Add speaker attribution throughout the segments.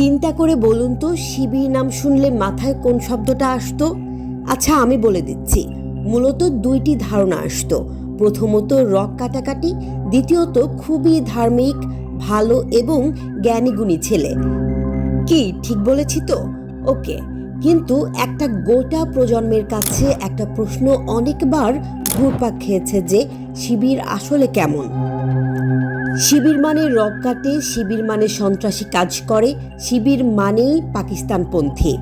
Speaker 1: চিন্তা করে বলুন তো, শিবির নাম শুনলে মাথায় কোন শব্দটা আসতো? আচ্ছা আমি বলে দিচ্ছি। মূলত দুইটি ধারণা আসতো। প্রথমত, রক কাটাকাটি, দ্বিতীয়ত, খুবই ধার্মিক, ভালো এবং জ্ঞানীগুণী ছেলে। কি, ঠিক বলেছি তো? ওকে, কিন্তু একটা গোটা প্রজন্মের কাছে একটা প্রশ্ন অনেকবার ঘুরপাক খেয়েছে যে, শিবির আসলে কেমন? শিবির মানে রক কাটে, শিবির মানে সন্ত্রাসী কাজ করে, শিবির মানেই পাকিস্তানপন্থী।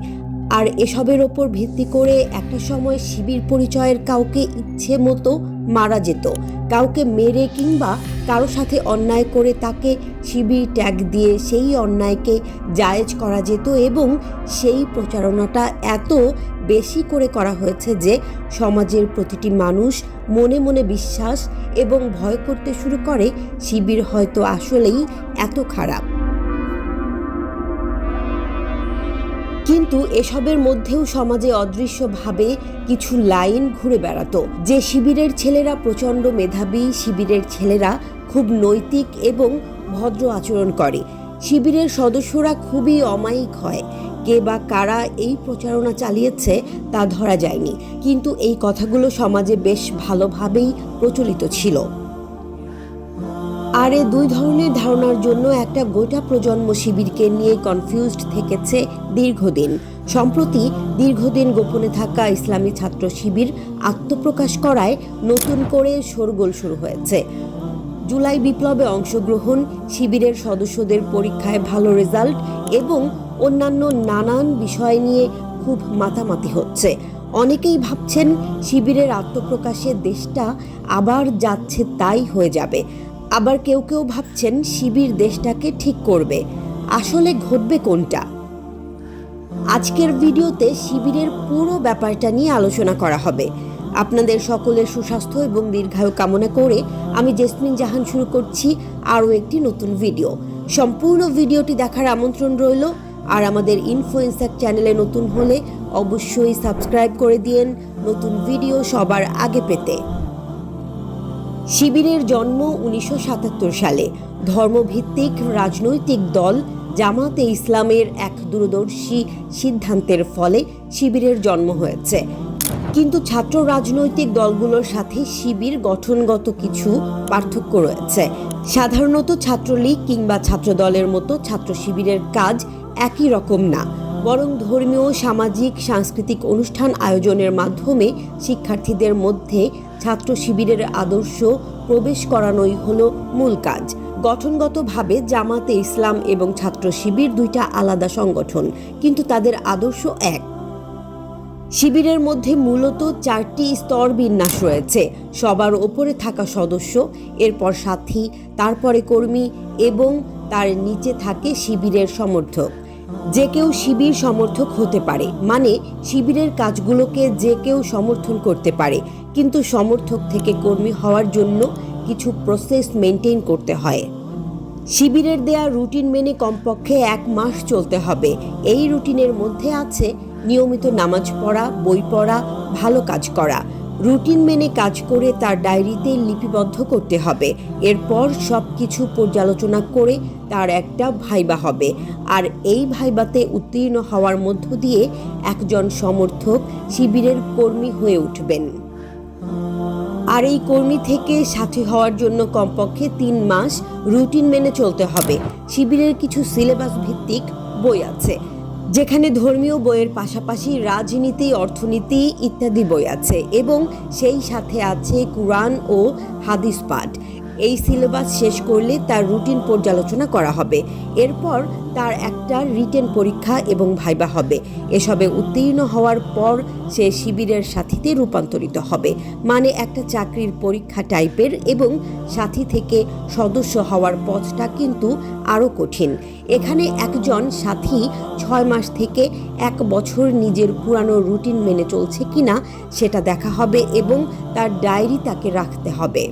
Speaker 1: আর এসবের ওপর ভিত্তি করে একটা সময় শিবির পরিচয়ের কাউকে ইচ্ছে মতো মারা যেত। কাউকে মেরে কিংবা কারও সাথে অন্যায় করে তাকে শিবির ট্যাগ দিয়ে সেই অন্যায়কে জায়েজ করা যেত এবং সেই প্রচারণাটা এত বেশি করে করা হয়েছে যে সমাজের প্রতিটি মানুষ মনে মনে বিশ্বাস এবং ভয় করতে শুরু করে, শিবির হয়তো আসলেই এত খারাপ। কিন্তু এসবের মধ্যেও সমাজে অদৃশ্যভাবে কিছু লাইন ঘুরে বেড়াতো, যে শিবিরের ছেলেরা প্রচণ্ড মেধাবী, শিবিরের ছেলেরা খুব নৈতিক এবং ভদ্র আচরণ করে। শিবিরের সদস্যরা খুবই অমায়িক হয়। কে বা কারা এই প্রচারণা চালিয়েছে তা ধরা যায়নি। কিন্তু এই কথাগুলো সমাজে বেশ ভালোভাবেই প্রচলিত ছিল। আর এই দুই ধরনের ধারণার জন্য একটা গোটা প্রজন্ম শিবিরকে নিয়ে কনফিউজড থেকেছে দীর্ঘদিন। সম্প্রতি দীর্ঘদিন গোপনে থাকা ইসলামী ছাত্র শিবির আত্মপ্রকাশ করায় নতুন করে শোরগোল শুরু হয়েছে। জুলাই বিপ্লবে অংশগ্রহণ, শিবিরের সদস্যদের পরীক্ষায় ভালো রেজাল্ট এবং অন্যান্য নানান বিষয় নিয়ে খুব মাতামাতি হচ্ছে। অনেকেই ভাবছেন শিবিরের আত্মপ্রকাশে দেশটা আবার যাচ্ছে তাই হয়ে যাবে। আবার কেউ কেউ ভাবছেন শিবির দেশটাকে ঠিক করবে। আসলে ঘটবে কোনটা? আজকের ভিডিওতে শিবিরের পুরো ব্যাপারটা নিয়ে আলোচনা করা হবে। আপনাদের সকলের সুস্বাস্থ্য এবং দীর্ঘায়ু কামনা করে আমি জেসমিন জাহান শুরু করছি আরও একটি নতুন ভিডিও। সম্পূর্ণ ভিডিওটি দেখার আমন্ত্রণ রইল আর আমাদের ইনফ্লুয়েন্সার চ্যানেলে নতুন হলে অবশ্যই সাবস্ক্রাইব করে দিয়েন। নতুন ভিডিও সবার আগে পেতে। শিবিরের জন্ম উনিশশো সাতাত্তর সালে। ধর্মভিত্তিক রাজনৈতিক দল জামাতে ইসলামের এক দূরদর্শী সিদ্ধান্তের ফলে শিবিরের জন্ম হয়েছে। কিন্তু ছাত্র রাজনৈতিক দলগুলোর সাথে শিবির গঠনগত কিছু পার্থক্য রয়েছে। সাধারণত ছাত্রলীগ কিংবা ছাত্রদলের মতো ছাত্র শিবিরের কাজ একই রকম না। বরং ধর্মীয়, সামাজিক, সাংস্কৃতিক অনুষ্ঠান আয়োজনের মাধ্যমে শিক্ষার্থীদের মধ্যে ছাত্র শিবিরের আদর্শ প্রবেশ করানোই হলো মূল কাজ। গঠনগতভাবে জামাতে ইসলাম এবং ছাত্র শিবির দুইটা আলাদা সংগঠন, কিন্তু তাদের আদর্শ এক। শিবিরের মধ্যে মূলত চারটি স্তর বিন্যাস রয়েছে। সবার ওপরে থাকা সদস্য, এরপর সাথী, তারপরে কর্মী এবং তার নিচে থাকে শিবিরের সমর্থক। যে কেউ শিবির সমর্থক হতে পারে। মানে শিবিরের কাজগুলোকে যে কেউ সমর্থন করতে পারে। কিন্তু সমর্থক থেকে কর্মী হওয়ার জন্য কিছু প্রসেস মেনটেন করতে হয়। শিবিরের দেয়া রুটিন মেনে কমপক্ষে এক মাস চলতে হবে। এই রুটিনের মধ্যে আছে নিয়মিত নামাজ পড়া, বই পড়া, ভালো কাজ করা। রুটিন মেনে কাজ করে তার ডায়েরিতে লিপিবদ্ধ করতে হবে। এরপর সব কিছু পর্যালোচনা করে তার একটা ভাইবা হবে। আর এই ভাইবাতে উত্তীর্ণ হওয়ার মধ্য দিয়ে একজন সমর্থক শিবিরের কর্মী হয়ে উঠবেন। আর এই কর্মী থেকে সাথী হওয়ার জন্য কমপক্ষে তিন মাস রুটিন মেনে চলতে হবে। শিবিরের কিছু সিলেবাস ভিত্তিক বই আছে। যেখানে ধর্মীয় বইয়ের পাশাপাশি রাজনীতি, অর্থনীতি ইত্যাদি বই আছে এবং সেই সাথে আছে কুরআন ও হাদিস পাঠ। এই সিলেবাস শেষ করলে তার রুটিন পর্যালোচনা করা হবে। এরপর তার একটা রিটেন পরীক্ষা এবং ভাইবা হবে। এসবে উত্তীর্ণ হওয়ার পর সে শিবিরের সাথীতে রূপান্তরিত হবে। মানে একটা চাকরির পরীক্ষা টাইপের এবং সাথী থেকে সদস্য হওয়ার পথটা কিন্তু আরও কঠিন। এখানে একজন সাথী ছয় মাস থেকে এক বছর নিজের পুরানো রুটিন মেনে চলছে কিনা সেটা দেখা হবে এবং তার ডায়েরি তাকে রাখতে হবে।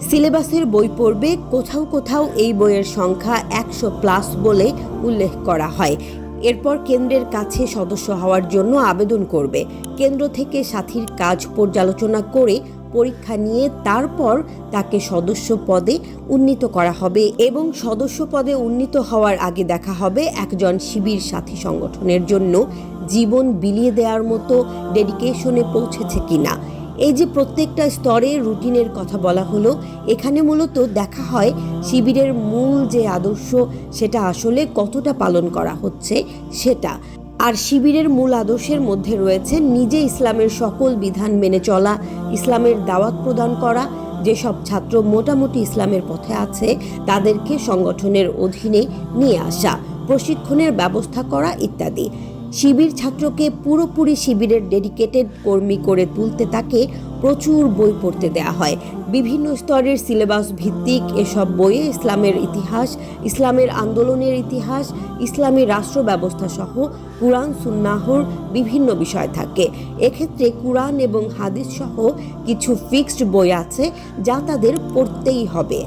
Speaker 1: সিলেবাসের বই পড়বে কোথাও কোথাও এই বইয়ের সংখ্যা একশো প্লাস বলে উল্লেখ করা হয়। এরপর কেন্দ্রের কাছে সদস্য হওয়ার জন্য আবেদন করবে। কেন্দ্র থেকে সাথীর কাজ পর্যালোচনা করে পরীক্ষা নিয়ে তারপর তাকে সদস্য পদে উন্নীত করা হবে এবং সদস্য পদে উন্নীত হওয়ার আগে দেখা হবে একজন শিবির সাথী সংগঠনের জন্য জীবন বিলিয়ে দেওয়ার মতো ডেডিকেশনে পৌঁছেছে কিনা। এই যে প্রত্যেকটা স্তরে রুটিনের কথা বলা হলো, এখানে মূলত দেখা হয় শিবিরের মূল যে আদর্শ, সেটা আসলে কতটা পালন করা হচ্ছে সেটা। আর শিবিরের মূল আদর্শের মধ্যে রয়েছে নিজে ইসলামের সকল বিধান মেনে চলা, ইসলামের দাওয়াত প্রদান করা, যেসব ছাত্র মোটামুটি ইসলামের পথে আছে, তাদেরকে সংগঠনের অধীনে নিয়ে আসা, প্রশিক্ষণের ব্যবস্থা করা ইত্যাদি। শিবির ছাত্রকে পুরোপুরি শিবিরের ডেডিকেটেড কর্মী করে তুলতে তাকে প্রচুর বই পড়তে দেয়া হয়। বিভিন্ন স্তরের সিলেবাস ভিত্তিক এসব বইয়ে ইসলামের ইতিহাস, ইসলামের আন্দোলনের ইতিহাস, ইসলামী রাষ্ট্র ব্যবস্থা সহ কুরআন, সুন্নাহর বিভিন্ন বিষয় থাকে। এক্ষেত্রে কুরআন এবং হাদিস সহ কিছু ফিক্সড বই আছে যা তাদের পড়তেই হবে।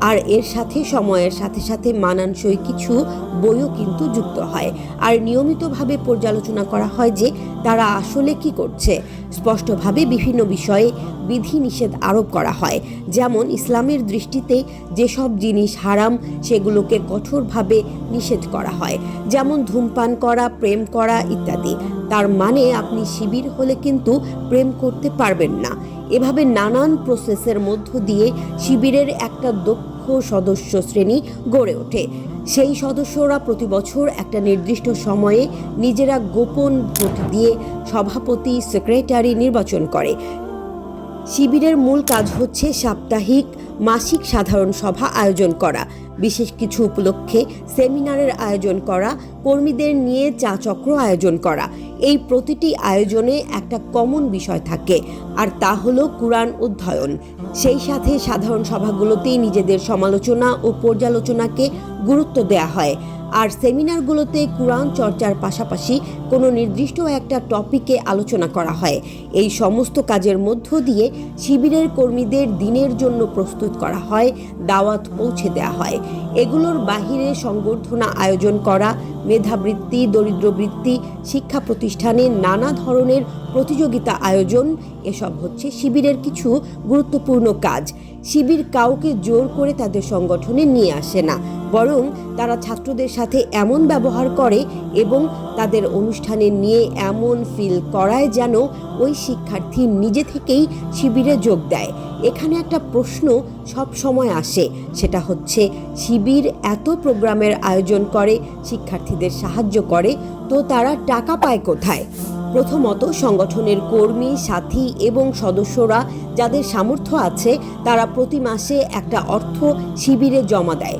Speaker 1: আর এর সাথে সময়ের সাথে সাথে মানানসই কিছু বইও কিন্তু যুক্ত হয়। আর নিয়মিতভাবে পর্যালোচনা করা হয় যে তারা আসলে কি করছে। স্পষ্টভাবে বিভিন্ন বিষয়ে বিধি নিষেধ আরোপ করা হয়। যেমন, ইসলামের দৃষ্টিতে যেসব জিনিস হারাম, সেগুলোকে কঠোরভাবে নিষেধ করা হয়। যেমন, ধূমপান করা, প্রেম করা ইত্যাদি। তার মানে আপনি শিবির হলে কিন্তু প্রেম করতে পারবেন না। এভাবে নানান প্রসেসের মধ্য দিয়ে শিবিরের একটা দক্ষ সদস্য শ্রেণি গড়ে ওঠে। সেই সদস্যরা প্রতি বছর একটা নির্দিষ্ট সময়ে নিজেরা গোপন ভোট দিয়ে সভাপতি, সেক্রেটারি নির্বাচন করে। শিবিরের মূল কাজ হচ্ছে সাপ্তাহিক মাসিক সাধারণ সভা আয়োজন করা। বিশেষ কিছু উপলক্ষে সেমিনারের আয়োজন করা, কর্মীদের নিয়ে চা চক্র আয়োজন করা। এই প্রতিটি আয়োজনে একটা কমন বিষয় থাকে, আর তা হলো কোরআন অধ্যয়ন। সেই সাথে সাধারণ সভাগুলোতেই নিজেদের সমালোচনা ও পর্যালোচনাকে গুরুত্ব দেয়া হয়। আর সেমিনারগুলোতে কোরআন চর্চার পাশাপাশি কোনো নির্দিষ্ট একটা টপিকে আলোচনা করা হয়। এই সমস্ত কাজের মধ্য দিয়ে শিবিরের কর্মীদের দিনের জন্য প্রস্তুত করা হয়, দাওয়াত পৌঁছে দেওয়া হয়। এগুলোর বাহিরে সংবর্ধনা আয়োজন করা মেধাবৃত্তি, দরিদ্রবৃত্তি, শিক্ষা প্রতিষ্ঠানে নানা ধরনের প্রতিযোগিতা আয়োজন। এসব হচ্ছে শিবিরের কিছু গুরুত্বপূর্ণ কাজ। শিবির কাউকে জোর করে তাদের সংগঠনে নিয়ে আসে না, বরং তারা ছাত্রদের সাথে এমন ব্যবহার করে এবং তাদের অনুষ্ঠানে নিয়ে এমন ফিল করায় যেন ওই শিক্ষার্থী নিজে থেকেই শিবিরে যোগ দেয়। এখানে একটা প্রশ্ন সব সময় আসে, সেটা হচ্ছে, শিবির এত প্রোগ্রামের আয়োজন করে, শিক্ষার্থীদের সাহায্য করে, তো তারা টাকা পায় কোথায়? প্রথমত সংগঠনের কর্মী, সাথী এবং সদস্যরা যাদের সামর্থ্য আছে, তারা প্রতি মাসে একটা অর্থ শিবিরে জমা দেয়।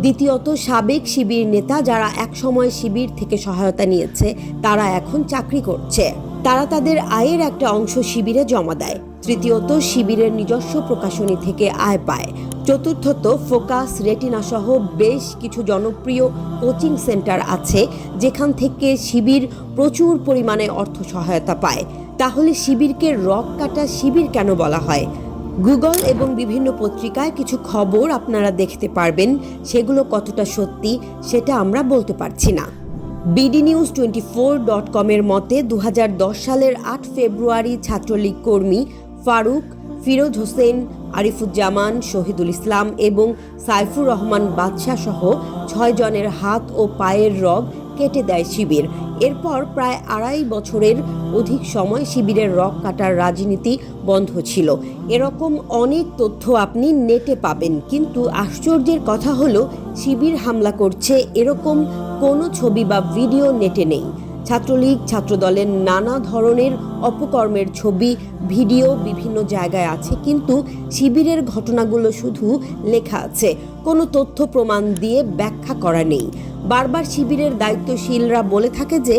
Speaker 1: দ্বিতীয়ত, সাবেক শিবির নেতা যারা একসময় শিবির থেকে সহায়তা নিয়েছে, তারা এখন চাকরি করছে। তারা তাদের আয়ের একটা অংশ শিবিরে জমা দেয়। তৃতীয়ত, শিবিরের নিজস্ব প্রকাশনী থেকে আয় পায়। চতুর্থত, ফোকাস রেটিনা সহ বেশ কিছু জনপ্রিয় কোচিং সেন্টার আছে, যেখান থেকে শিবির প্রচুর পরিমাণে অর্থ সহায়তা পায়। তাহলে শিবিরকে রক কাটা শিবির কেন বলা হয়? গুগল এবং বিভিন্ন পত্রিকায় কিছু খবর আপনারা দেখতে পারবেন, সেগুলো কতটা সত্যি সেটা আমরা বলতে পারছি না। BD news twenty four dot কমের মতে দু হাজার দশ সালের আট ফেব্রুয়ারি ছাত্রলীগ কর্মী ফারুক, ফিরোজ হোসেন, আরিফুজ্জামান, শহীদুল ইসলাম এবং সাইফুর রহমান বাদশাহ সহ ছয় জনের হাত ও পায়ের রগ কেটে দেয় শিবির। এরপর প্রায় আড়াই বছরের অধিক সময় শিবিরের রক কাটার রাজনীতি বন্ধ ছিল। এরকম অনেক তথ্য আপনি নেটে পাবেন, কিন্তু আশ্চর্যের কথা হলো, শিবির হামলা করছে এরকম কোনো ছবি বা ভিডিও নেটে নেই। ছাত্রলীগ, ছাত্রদলের নানা ধরনের অপকর্মের ছবি, ভিডিও বিভিন্ন জায়গায় আছে, কিন্তু শিবিরের ঘটনাগুলো শুধু লেখা আছে। কোনো তথ্য প্রমাণ দিয়ে ব্যাখ্যা করা নেই। বারবার শিবিরের দায়িত্বশীলরা বলে থাকে যে,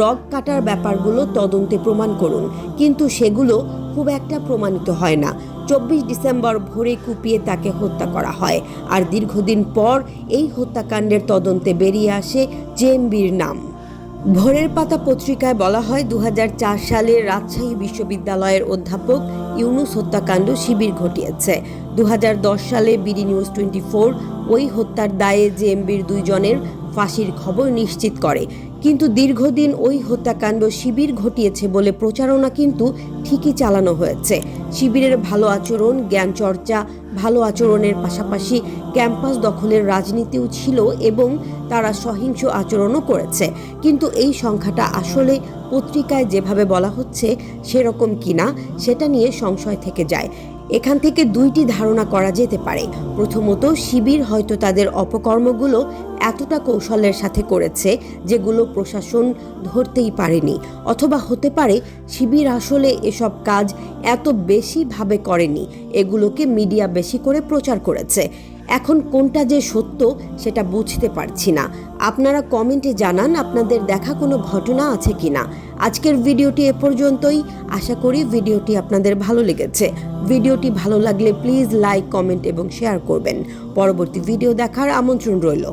Speaker 1: রগ কাটার ব্যাপারগুলো তদন্তে প্রমাণ করুন, কিন্তু সেগুলো খুব একটা প্রমাণিত হয় না। চব্বিশ ডিসেম্বর ভোরে কুপিয়ে তাকে হত্যা করা হয়, আর দীর্ঘদিন পর এই হত্যাকাণ্ডের তদন্তে বেরিয়ে আসে জেএমবির নাম। ভোরের পাতা পত্রিকায় বলা হয় দুহাজার চার সালে রাজশাহী বিশ্ববিদ্যালয়ের অধ্যাপক ইউনুস হত্যাকাণ্ড শিবির ঘটিয়েছে। দুহাজার দশ সালে বিডি নিউজ টোয়েন্টি ওই হত্যার দায়ে জেএমবির দুইজনের ফাঁসির খবর নিশ্চিত করে। কিন্তু দীর্ঘদিন ওই হত্যাকাণ্ড শিবির ঘটিয়েছে বলে প্রচারণা কিন্তু ঠিকই চালানো হয়েছে। শিবিরের ভালো আচরণ জ্ঞান চর্চা ভালো আচরণের পাশাপাশি ক্যাম্পাস দখলের রাজনীতিও ছিল এবং তারা সহিংস আচরণও করেছে। কিন্তু এই সংখ্যাটা আসলে পত্রিকায় যেভাবে বলা হচ্ছে সেরকম কিনা সেটা নিয়ে সংশয় থেকে যায়। এখান থেকে দুইটি ধারণা করা যেতে পারে। প্রথমত, শিবির হয়তো তাদের অপকর্মগুলো এতটা কৌশলের সাথে করেছে যেগুলো প্রশাসন ধরতেই পারেনি। অথবা হতে পারে, শিবির আসলে এসব কাজ এত বেশিভাবে করেনি, এগুলোকে মিডিয়া বেশি করে প্রচার করেছে। এখন কোনটা যে সত্য সেটা বুঝতে পারছি না। আপনারা কমেন্টে জানান আপনাদের দেখা কোনো ঘটনা আছে কি না আজকের ভিডিওটি এ পর্যন্তই। আশা করি ভিডিওটি আপনাদের ভালো লেগেছে। ভিডিওটি ভালো লাগলে প্লিজ লাইক, কমেন্ট এবং শেয়ার করবেন। পরবর্তী ভিডিও দেখার আমন্ত্রণ রইল।